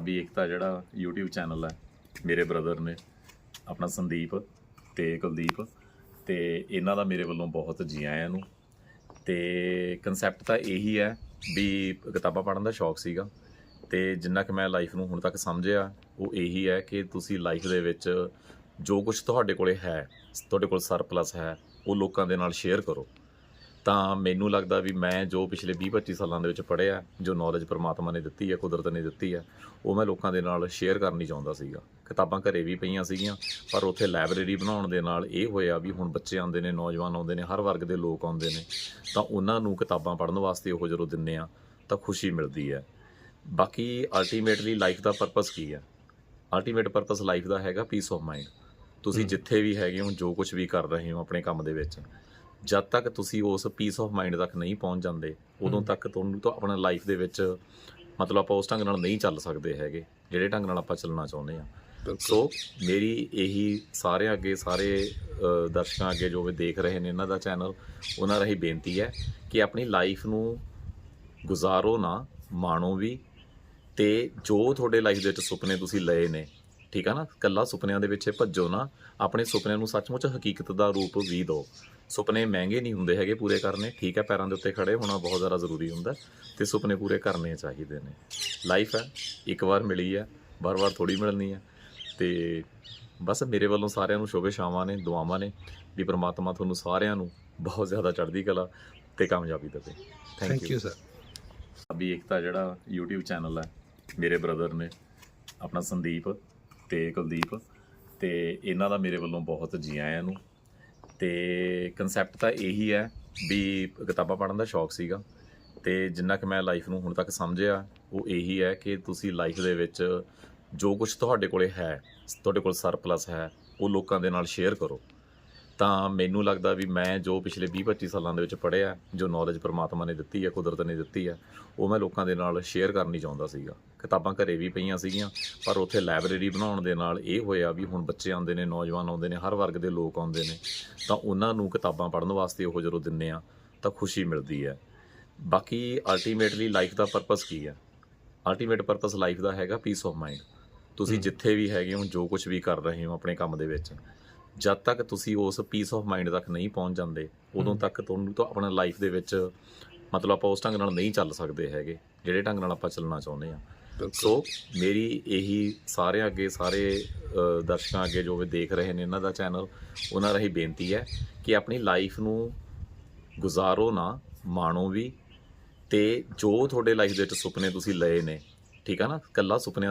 ਅਭੀ ਏਕਤਾ ਜਿਹੜਾ YouTube channel ਹੈ, ਮੇਰੇ ਬ੍ਰਦਰ ਨੇ, ਆਪਣਾ ਸੰਦੀਪ ਤੇ ਕੁਲਦੀਪ ਤੇ ਇਹਨਾਂ ਦਾ ਮੇਰੇ ਵੱਲੋਂ ਬਹੁਤ ਜੀ ਆਇਆਂ ਨੂੰ। ਤੇ ਕਨਸੈਪਟ ਤਾਂ ਇਹੀ ਹੈ ਵੀ ਕਿਤਾਬਾਂ ਪੜ੍ਹਨ ਦਾ ਸ਼ੌਕ ਸੀਗਾ ਤੇ ਜਿੰਨਾ ਕਿ ਮੈਂ ਲਾਈਫ ਨੂੰ ਹੁਣ ਤੱਕ ਸਮਝਿਆ, ਉਹ ਇਹੀ ਹੈ ਕਿ ਤੁਸੀਂ ਲਾਈਫ ਦੇ ਵਿੱਚ ਜੋ ਕੁਝ ਤੁਹਾਡੇ ਕੋਲੇ ਹੈ, ਤੁਹਾਡੇ ਕੋਲ ਸਰਪਲਸ ਹੈ, ਉਹ ਲੋਕਾਂ ਦੇ ਨਾਲ ਸ਼ੇਅਰ ਕਰੋ। ਤਾਂ ਮੈਨੂੰ ਲੱਗਦਾ ਵੀ ਮੈਂ ਜੋ ਪਿਛਲੇ 20-25 ਸਾਲਾਂ ਦੇ ਵਿੱਚ ਪੜ੍ਹਿਆ ਜੋ ਨੌਲੇਜ ਪ੍ਰਮਾਤਮਾ ਨੇ ਦਿੱਤੀ ਹੈ ਕੁਦਰਤ ਨੇ ਦਿੱਤੀ ਹੈ ਉਹ ਮੈਂ ਲੋਕਾਂ ਦੇ ਨਾਲ ਸ਼ੇਅਰ ਕਰਨੀ ਚਾਹੁੰਦਾ ਸੀਗਾ। ਕਿਤਾਬਾਂ ਘਰੇ ਵੀ ਪਈਆਂ ਸੀਗੀਆਂ ਪਰ ਉੱਥੇ ਲਾਇਬ੍ਰੇਰੀ ਬਣਾਉਣ ਦੇ ਨਾਲ ਇਹ ਹੋਇਆ ਵੀ ਹੁਣ ਬੱਚੇ ਆਉਂਦੇ ਨੇ ਨੌਜਵਾਨ ਆਉਂਦੇ ਨੇ ਹਰ ਵਰਗ ਦੇ ਲੋਕ ਆਉਂਦੇ ਨੇ ਤਾਂ ਉਹਨਾਂ ਨੂੰ ਕਿਤਾਬਾਂ ਪੜ੍ਹਨ ਵਾਸਤੇ ਉਹ ਜਦੋਂ ਦਿੰਨੇ ਆ ਤਾਂ ਖੁਸ਼ੀ ਮਿਲਦੀ ਹੈ। ਬਾਕੀ ਅਲਟੀਮੇਟਲੀ ਲਾਈਫ ਦਾ ਪਰਪਸ ਕੀ ਹੈ? ਅਲਟੀਮੇਟ ਪਰਪਸ ਲਾਈਫ ਦਾ ਹੈਗਾ ਪੀਸ ਆਫ ਮਾਈਂਡ ਤੁਸੀਂ ਜਿੱਥੇ ਵੀ ਹੈਗੇ ਹੋ ਜੋ ਕੁਝ ਵੀ ਕਰ ਰਹੇ ਹੋ ਆਪਣੇ ਕੰਮ ਦੇ ਵਿੱਚ ਜਦ ਤੱਕ ਤੁਸੀਂ ਉਸ ਪੀਸ ਆਫ ਮਾਈਂਡ ਤੱਕ ਨਹੀਂ ਪਹੁੰਚ ਜਾਂਦੇ ਉਦੋਂ ਤੱਕ ਤੁਹਾਨੂੰ ਤਾਂ ਆਪਣਾ ਲਾਈਫ ਦੇ ਵਿੱਚ ਮਤਲਬ ਆਪਾਂ ਉਸ ਢੰਗ ਨਾਲ ਨਹੀਂ ਚੱਲ ਸਕਦੇ ਹੈਗੇ ਜਿਹੜੇ ਢੰਗ ਨਾਲ ਆਪਾਂ ਚੱਲਣਾ ਚਾਹੁੰਦੇ ਆ ਸੋ ਮੇਰੀ ਇਹੀ ਸਾਰਿਆਂ ਅੱਗੇ ਸਾਰੇ ਦਰਸ਼ਕਾਂ ਅੱਗੇ ਜੋ ਵੀ ਦੇਖ ਰਹੇ ਨੇ ਇਹਨਾਂ ਦਾ ਚੈਨਲ ਉਹਨਾਂ ਰਾਹੀਂ ਬੇਨਤੀ ਹੈ ਕਿ ਆਪਣੀ ਲਾਈਫ ਨੂੰ ਗੁਜ਼ਾਰੋ ਨਾ ਮਾਣੋ ਵੀ ਤੇ ਜੋ ਤੁਹਾਡੇ ਲਾਈਫ ਦੇ ਵਿੱਚ ਸੁਪਨੇ ਤੁਸੀਂ ਲਏ ਨੇ ਠੀਕ ਆ ਨਾ? ਕੱਲਾ ਸੁਪਨਿਆਂ ਦੇ ਪਿੱਛੇ ਭੱਜੋ ਨਾ। ਆਪਣੇ ਸੁਪਨਿਆਂ ਨੂੰ ਸੱਚਮੁੱਚ ਹਕੀਕਤ ਦਾ ਰੂਪ ਵੀ ਦਿਓ। ਸੁਪਨੇ ਮਹਿੰਗੇ ਨਹੀਂ ਹੁੰਦੇ ਹੈਗੇ ਪੂਰੇ ਕਰਨੇ। ਠੀਕ ਹੈ ਪੈਰਾਂ ਦੇ ਉੱਤੇ ਖੜੇ ਹੋਣਾ ਬਹੁਤ ਜ਼ਿਆਦਾ ਜ਼ਰੂਰੀ ਹੁੰਦਾ ਤੇ ਸੁਪਨੇ ਪੂਰੇ ਕਰਨੇ ਚਾਹੀਦੇ ਨੇ। ਲਾਈਫ ਹੈ ਇੱਕ ਵਾਰ ਮਿਲੀ ਹੈ ਵਾਰ-ਵਾਰ ਥੋੜੀ ਮਿਲਣੀ ਹੈ। ਤੇ ਬਸ ਮੇਰੇ ਵੱਲੋਂ ਸਾਰਿਆਂ ਨੂੰ ਸ਼ੁਭ ਸ਼ਾਮਾਂ ਨੇ ਦੁਆਵਾਂ ਨੇ ਵੀ ਪ੍ਰਮਾਤਮਾ ਤੁਹਾਨੂੰ ਸਾਰਿਆਂ ਨੂੰ ਬਹੁਤ ਜ਼ਿਆਦਾ ਚੜ੍ਹਦੀ ਕਲਾ ਤੇ ਕਾਮਯਾਬੀ ਦੇਵੇ। ਥੈਂਕ ਯੂ ਸਰ ਅਭੀ ਏਕਤਾ ਜਿਹੜਾ YouTube ਚੈਨਲ ਹੈ ਮੇਰੇ ਬ੍ਰਦਰ ਨੇ ਆਪਣਾ ਸੰਦੀਪ ਤੇ ਕੁਲਦੀਪ ਤੇ ਇਹਨਾਂ ਦਾ ਮੇਰੇ ਵੱਲੋਂ ਬਹੁਤ ਜੀ ਆਇਆਂ ਨੂੰ। ਤੇ ਕਨਸੈਪਟ ਤਾਂ ਇਹੀ ਹੈ ਵੀ ਕਿਤਾਬਾਂ ਪੜ੍ਹਨ ਦਾ ਸ਼ੌਕ ਸੀਗਾ ਤੇ ਜਿੰਨਾ ਕਿ ਮੈਂ ਲਾਈਫ ਨੂੰ ਹੁਣ ਤੱਕ ਸਮਝਿਆ, ਉਹ ਇਹੀ ਹੈ ਕਿ ਤੁਸੀਂ ਲਾਈਫ ਦੇ ਵਿੱਚ ਜੋ ਕੁਝ ਤੁਹਾਡੇ ਕੋਲੇ ਹੈ, ਤੁਹਾਡੇ ਕੋਲ ਸਰਪਲਸ ਹੈ, ਉਹ ਲੋਕਾਂ ਦੇ ਨਾਲ ਸ਼ੇਅਰ ਕਰੋ। ਤਾਂ ਮੈਨੂੰ ਲੱਗਦਾ ਵੀ ਮੈਂ ਜੋ ਪਿਛਲੇ 20-25 ਸਾਲਾਂ ਦੇ ਵਿੱਚ ਪੜ੍ਹਿਆ ਜੋ ਨੌਲੇਜ ਪ੍ਰਮਾਤਮਾ ਨੇ ਦਿੱਤੀ ਹੈ ਕੁਦਰਤ ਨੇ ਦਿੱਤੀ ਹੈ ਉਹ ਮੈਂ ਲੋਕਾਂ ਦੇ ਨਾਲ ਸ਼ੇਅਰ ਕਰਨੀ ਚਾਹੁੰਦਾ ਸੀਗਾ। ਕਿਤਾਬਾਂ ਘਰੇ ਵੀ ਪਈਆਂ ਸੀਗੀਆਂ ਪਰ ਉੱਥੇ ਲਾਇਬ੍ਰੇਰੀ ਬਣਾਉਣ ਦੇ ਨਾਲ ਇਹ ਹੋਇਆ ਵੀ ਹੁਣ ਬੱਚੇ ਆਉਂਦੇ ਨੇ ਨੌਜਵਾਨ ਆਉਂਦੇ ਨੇ ਹਰ ਵਰਗ ਦੇ ਲੋਕ ਆਉਂਦੇ ਨੇ ਤਾਂ ਉਹਨਾਂ ਨੂੰ ਕਿਤਾਬਾਂ ਪੜ੍ਹਨ ਵਾਸਤੇ ਉਹ ਜਦੋਂ ਦਿੰਨੇ ਆ ਤਾਂ ਖੁਸ਼ੀ ਮਿਲਦੀ ਹੈ। ਬਾਕੀ ਅਲਟੀਮੇਟਲੀ ਲਾਈਫ ਦਾ ਪਰਪਸ ਕੀ ਹੈ? ਅਲਟੀਮੇਟ ਪਰਪਸ ਲਾਈਫ ਦਾ ਹੈਗਾ ਪੀਸ ਆਫ ਮਾਈਂਡ ਤੁਸੀਂ ਜਿੱਥੇ ਵੀ ਹੈਗੇ ਹੋ ਜੋ ਕੁਝ ਵੀ ਕਰ ਰਹੇ ਹੋ ਆਪਣੇ ਕੰਮ ਦੇ ਵਿੱਚ ਜਦ ਤੱਕ ਤੁਸੀਂ ਉਸ ਪੀਸ ਆਫ ਮਾਈਂਡ ਤੱਕ ਨਹੀਂ ਪਹੁੰਚ ਜਾਂਦੇ ਉਦੋਂ ਤੱਕ ਤੁਹਾਨੂੰ ਤਾਂ ਆਪਣਾ ਲਾਈਫ ਦੇ ਵਿੱਚ ਮਤਲਬ ਆਪਾਂ ਉਸ ਢੰਗ ਨਾਲ ਨਹੀਂ ਚੱਲ ਸਕਦੇ ਹੈਗੇ ਜਿਹੜੇ ਢੰਗ ਨਾਲ ਆਪਾਂ ਚੱਲਣਾ ਚਾਹੁੰਦੇ ਆ ਸੋ ਮੇਰੀ ਇਹੀ ਸਾਰਿਆਂ ਅੱਗੇ ਸਾਰੇ ਦਰਸ਼ਕਾਂ ਅੱਗੇ ਜੋ ਵੀ ਦੇਖ ਰਹੇ ਨੇ ਇਹਨਾਂ ਦਾ ਚੈਨਲ ਉਹਨਾਂ ਰਾਹੀਂ ਬੇਨਤੀ ਹੈ ਕਿ ਆਪਣੀ ਲਾਈਫ ਨੂੰ ਗੁਜ਼ਾਰੋ ਨਾ ਮਾਣੋ ਵੀ ਤੇ ਜੋ ਤੁਹਾਡੇ ਲਾਈਫ ਦੇ ਵਿੱਚ ਸੁਪਨੇ ਤੁਸੀਂ ਲਏ ਨੇ ਠੀਕ ਆ ਨਾ? ਕੱਲਾ ਸੁਪਨਿਆਂ